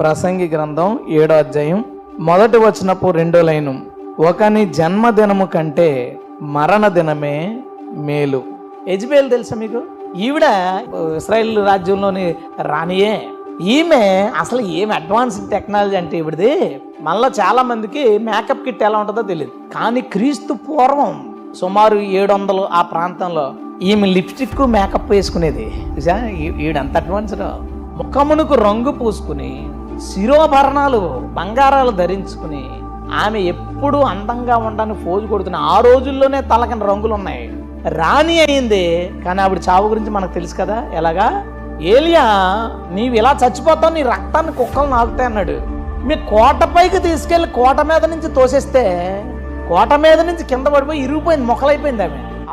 ప్రసంగి గ్రంథం ఏడో అధ్యాయం మొదటి వచ్చినప్పు రెండో లైను. ఒకని జన్మదినము కంటే మరణ దినమే మేలు. ఎజ్బేల్ తెలుసా మీకు? ఈవిడ ఇస్రాయల్ రాజ్యంలోని రానియే ఈమె అసలు ఏమి అడ్వాన్స్ టెక్నాలజీ అంటే ఇవిడిది మళ్ళీ చాలా మందికి మేకప్ కిట్ ఎలా ఉంటుందో తెలియదు కానీ క్రీస్తు పూర్వం సుమారు ఏడు వందలు ఆ ప్రాంతంలో ఈమె లిప్స్టిక్ మేకప్ వేసుకునేది. ఈవిడంత అడ్వాన్స్డ్? ముఖమునకు రంగు పూసుకుని శిరోభరణాలు బంగారాలు ధరించుకుని ఆమె ఎప్పుడూ అందంగా ఉండని ఫోజు కొడుతున్న ఆ రోజుల్లోనే తలకని రంగులు ఉన్నాయి రాణి అయింది కానీ ఆవిడ చావు గురించి మనకు తెలుసు కదా. ఎలాగా? ఏలియా నీవు ఇలా చచ్చిపోతావు నీ రక్తాన్ని కుక్కలు నాకుతాయి అన్నాడు. మీ కోటపైకి తీసుకెళ్ళి కోట మీద నుంచి తోసేస్తే కోట మీద నుంచి కింద పడిపోయి ఇరిగిపోయింది మొక్కలైపోయింది ఆమె.